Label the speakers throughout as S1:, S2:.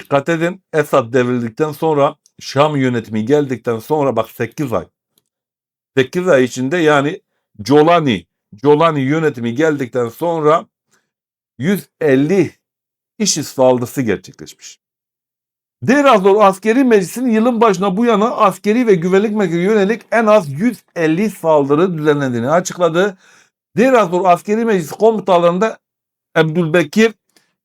S1: Dikkat edin Esad devrildikten sonra Şam yönetimi geldikten sonra bak 8 ay. 8 ay içinde yani Colani, Colani yönetimi geldikten sonra 150 IŞİD saldırısı gerçekleşmiş. Derazor Askeri Meclisi'nin yılın başına bu yana askeri ve güvenlik merkezine yönelik en az 150 saldırı düzenlendiğini açıkladı. Derazor Askeri Meclisi komutanlarında Abdülbekir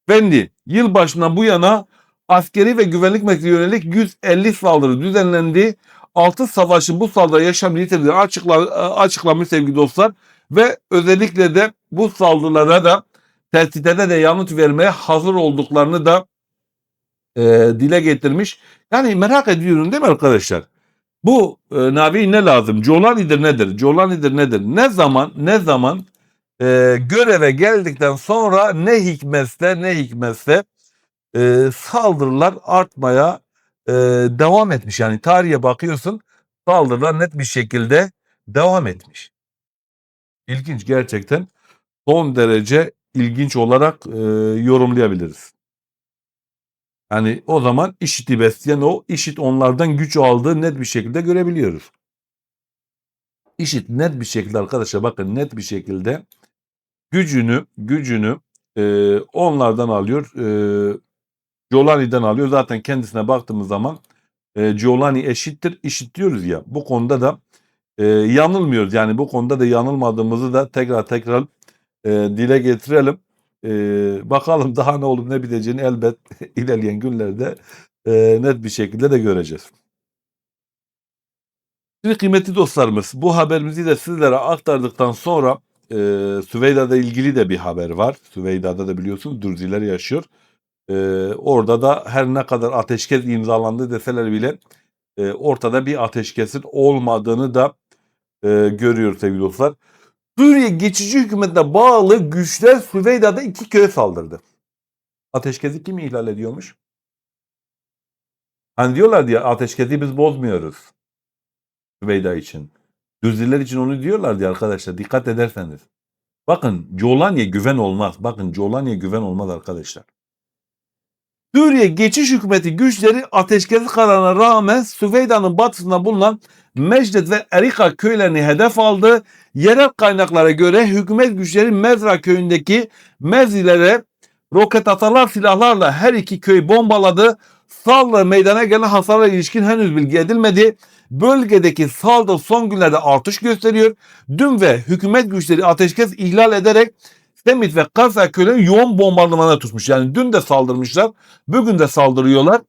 S1: Fendi yıl başına bu yana askeri ve güvenlik merkezine yönelik 150 saldırı düzenlendi. Altı savaşın bu saldırı yaşam niteliğini açıkla, açıklamış sevgili dostlar. Ve özellikle de bu saldırılara da tehditlere de yanıt vermeye hazır olduklarını da e, dile getirmiş. Yani merak ediyorum değil mi arkadaşlar? Bu e, Navi ne lazım? Colani'dir nedir? Colani'dir nedir? Ne zaman ne zaman e, göreve geldikten sonra ne hikmetse ne hikmetse e, saldırılar artmaya e, devam etmiş. Yani tarihe bakıyorsun saldırılar net bir şekilde devam etmiş. İlginç gerçekten son derece ilginç olarak e, yorumlayabiliriz. Yani o zaman işiti besleyen o işit onlardan güç aldığı net bir şekilde görebiliyoruz. İşit net bir şekilde arkadaşlar bakın net bir şekilde gücünü gücünü e, onlardan alıyor. E, Giolani'den alıyor. Zaten kendisine baktığımız zaman e, Giolani eşittir işit diyoruz ya. Bu konuda da e, yanılmıyoruz. Yani bu konuda da yanılmadığımızı da tekrar tekrar e, dile getirelim. E, bakalım daha ne olup ne biteceğini elbet ilerleyen günlerde e, net bir şekilde de göreceğiz. Şimdi kıymetli dostlarımız bu haberimizi de sizlere aktardıktan sonra e, Süveyda'da ilgili de bir haber var. Süveyda'da da biliyorsunuz Dürziler yaşıyor. E, orada da her ne kadar ateşkes imzalandı deseler bile e, ortada bir ateşkesin olmadığını da e, görüyoruz sevgili dostlar. Suriye geçici hükümetine bağlı güçler Süveyda'da iki köye saldırdı. Ateşkesi kim ihlal ediyormuş? Hani diyorlar diye ateşkesi biz bozmuyoruz. Süveyda için. Düzliler için onu diyorlar diye arkadaşlar dikkat ederseniz. Bakın Colani'ye güven olmaz. Bakın Colani'ye güven olmaz arkadaşlar. Suriye geçiş hükümeti güçleri ateşkes kararına rağmen Süveyda'nın batısında bulunan Mecdet ve Erika köylerini hedef aldı. Yerel kaynaklara göre hükümet güçleri Mezra köyündeki mezilere roket atarlar silahlarla her iki köyü bombaladı. Saldırı meydana gelen hasarla ilişkin henüz bilgi edilmedi. Bölgedeki saldırı son günlerde artış gösteriyor. Dün ve hükümet güçleri ateşkes ihlal ederek Semit ve Kazak köylerini yoğun bombardımana tutmuş. Yani dün de saldırmışlar, bugün de saldırıyorlar.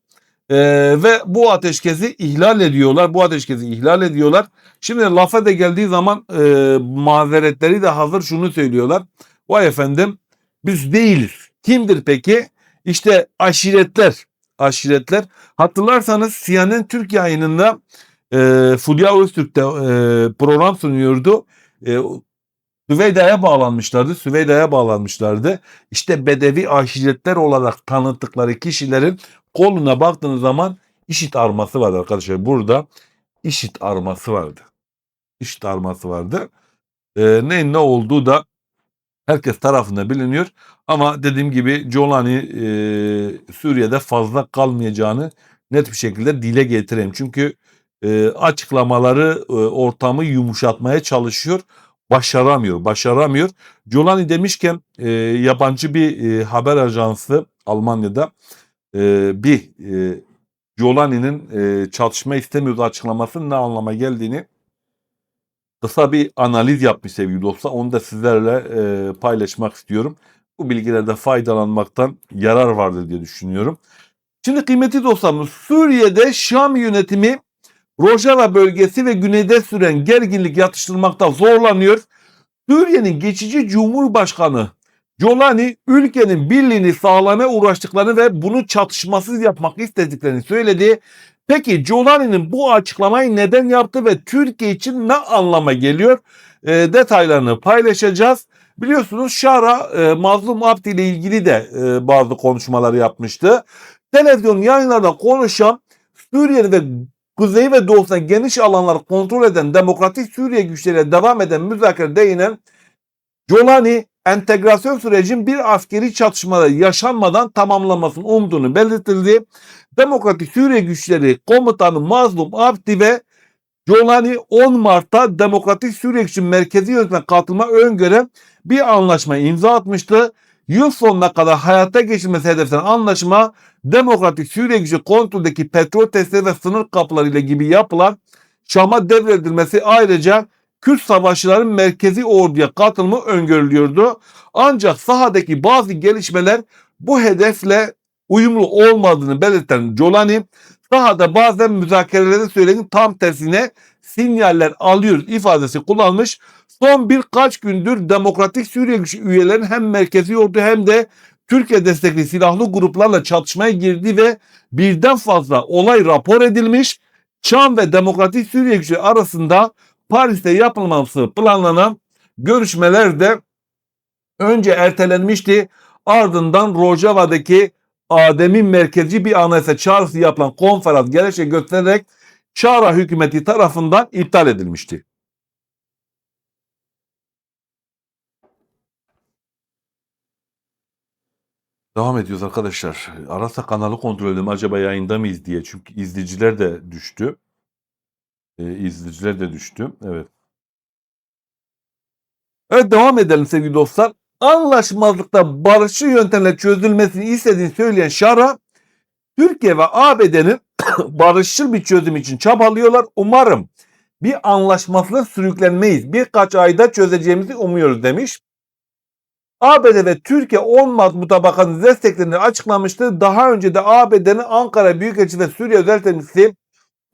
S1: Ee, ve bu ateşkesi ihlal ediyorlar. Bu ateşkesi ihlal ediyorlar. Şimdi lafa da geldiği zaman e, mazeretleri de hazır şunu söylüyorlar. Vay efendim biz değiliz. Kimdir peki? İşte aşiretler. Aşiretler. Hatırlarsanız CNN Türk yayınında e, Fulya Öztürk'te e, program sunuyordu. E, Süveyda'ya bağlanmışlardı. Süveyda'ya bağlanmışlardı. İşte Bedevi aşiretler olarak tanıttıkları kişilerin koluna baktığınız zaman işit arması vardı arkadaşlar. Burada işit arması vardı. İşit arması vardı. Ee, ne ne olduğu da herkes tarafında biliniyor. Ama dediğim gibi Colani e, Suriye'de fazla kalmayacağını net bir şekilde dile getireyim. Çünkü e, açıklamaları e, ortamı yumuşatmaya çalışıyor başaramıyor, başaramıyor. Giolani demişken e, yabancı bir e, haber ajansı Almanya'da e, bir e, Giolani'nin e, çatışma istemiyordu açıklamasının ne anlama geldiğini kısa bir analiz yapmış sevgili dostlar. Onu da sizlerle e, paylaşmak istiyorum. Bu bilgilerde faydalanmaktan yarar vardır diye düşünüyorum. Şimdi kıymetli dostlarımız Suriye'de Şam yönetimi Rojava bölgesi ve güneyde süren gerginlik yatıştırmakta zorlanıyor. Suriye'nin geçici Cumhurbaşkanı Jolani ülkenin birliğini sağlamaya uğraştıklarını ve bunu çatışmasız yapmak istediklerini söyledi. Peki Jolani'nin bu açıklamayı neden yaptı ve Türkiye için ne anlama geliyor? E, detaylarını paylaşacağız. Biliyorsunuz Şara e, Mazlum Abdi ile ilgili de e, bazı konuşmalar yapmıştı. Televizyon yayınlarda konuşan Suriye ve Kuzey ve doğusuna geniş alanları kontrol eden Demokratik Suriye güçleriyle devam eden müzakere değinen Jolani entegrasyon sürecin bir askeri çatışmada yaşanmadan tamamlanmasının umduğunu belirtildi. Demokratik Suriye güçleri komutanı Mazlum Abdi ve Jolani 10 Mart'ta Demokratik Suriye için merkezi yönetime katılma öngören bir anlaşma imza atmıştı. Yıl sonuna kadar hayata geçirmesi hedeflenen anlaşma Demokratik Suriye gücü kontroldeki petrol testleri ve sınır kapılarıyla gibi yapılan Şam'a devredilmesi ayrıca Kürt savaşçıların merkezi orduya katılımı öngörülüyordu. Ancak sahadaki bazı gelişmeler bu hedefle uyumlu olmadığını belirten Jolani sahada bazen müzakerelerde söylediğin tam tersine sinyaller alıyoruz ifadesi kullanmış. Son birkaç gündür Demokratik Suriye gücü üyelerin hem merkezi ordu hem de Türkiye destekli silahlı gruplarla çatışmaya girdi ve birden fazla olay rapor edilmiş. Şam ve Demokratik Suriye gücü arasında Paris'te yapılması planlanan görüşmeler de önce ertelenmişti. Ardından Rojava'daki Adem'in merkezi bir anayasa çağrısı yapılan konferans gerekçe göstererek Şara hükümeti tarafından iptal edilmişti. Devam ediyoruz arkadaşlar. Arasa kanalı kontrol edelim acaba yayında mıyız diye. Çünkü izleyiciler de düştü. Ee, izleyiciler de düştü. Evet. Evet devam edelim sevgili dostlar. Anlaşmazlıkta barışçı yöntemle çözülmesini istediğini söyleyen Şara, Türkiye ve ABD'nin barışçıl bir çözüm için çabalıyorlar. Umarım bir anlaşmazlığa sürüklenmeyiz. Birkaç ayda çözeceğimizi umuyoruz demiş. ABD ve Türkiye 10 Mart mutabakatını desteklerini açıklamıştı. Daha önce de ABD'nin Ankara Büyükelçisi ve Suriye Özel Temsilcisi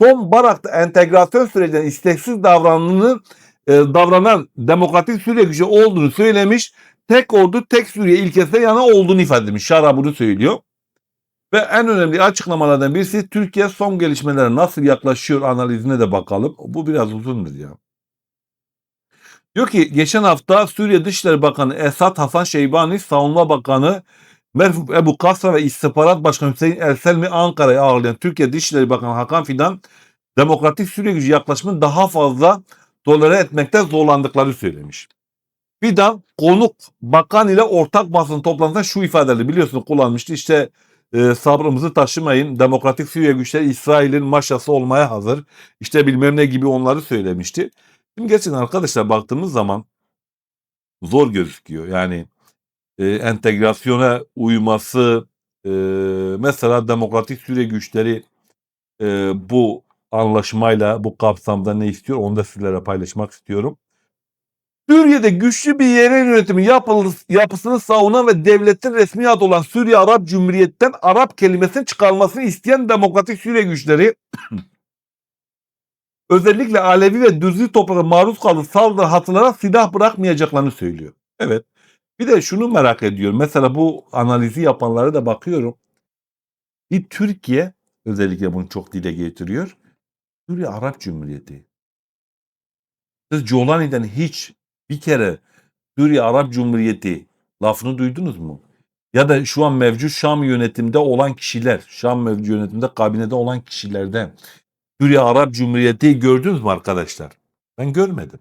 S1: Tom Barak'ta entegrasyon sürecinde isteksiz davrananın e, davranan Demokratik Suriye gücü olduğunu söylemiş. Tek ordu tek Suriye ilkesine yana olduğunu ifade etmiş. Şara bunu söylüyor. Ve en önemli açıklamalardan birisi Türkiye son gelişmelere nasıl yaklaşıyor analizine de bakalım. Bu biraz uzundur ya. Diyor ki geçen hafta Suriye Dışişleri Bakanı Esad Hasan Şeybani, Savunma Bakanı Merhum Ebu Kasra ve İstihbarat Başkanı Hüseyin Erselmi Ankara'ya ağırlayan Türkiye Dışişleri Bakanı Hakan Fidan Demokratik Suriye gücü yaklaşımını daha fazla tolere etmekte zorlandıkları söylemiş. Fidan konuk bakan ile ortak basın toplantısında şu ifadeleri biliyorsunuz kullanmıştı. İşte e, sabrımızı taşımayın. Demokratik Suriye güçleri İsrail'in maşası olmaya hazır. İşte bilmem ne gibi onları söylemişti. Şimdi gerçekten arkadaşlar baktığımız zaman zor gözüküyor. Yani e, entegrasyona uyması e, mesela Demokratik Suriye güçleri e, bu anlaşmayla bu kapsamda ne istiyor onu da sizlere paylaşmak istiyorum. Suriye'de güçlü bir yerel yönetimi yapıl- yapısını savunan ve devletin resmi adı olan Suriye Arap Cumhuriyet'ten Arap kelimesinin çıkarılmasını isteyen Demokratik Suriye güçleri özellikle Alevi ve Dürzi toprağı maruz kaldığı saldırı hatırlara silah bırakmayacaklarını söylüyor. Evet. Bir de şunu merak ediyorum. Mesela bu analizi yapanlara da bakıyorum. Bir Türkiye özellikle bunu çok dile getiriyor. Suriye Arap Cumhuriyeti. Siz Jolani'den hiç bir kere Suriye Arap Cumhuriyeti lafını duydunuz mu? Ya da şu an mevcut Şam yönetimde olan kişiler, Şam mevcut yönetimde kabinede olan kişilerden Suriye Arap Cumhuriyeti gördünüz mü arkadaşlar? Ben görmedim.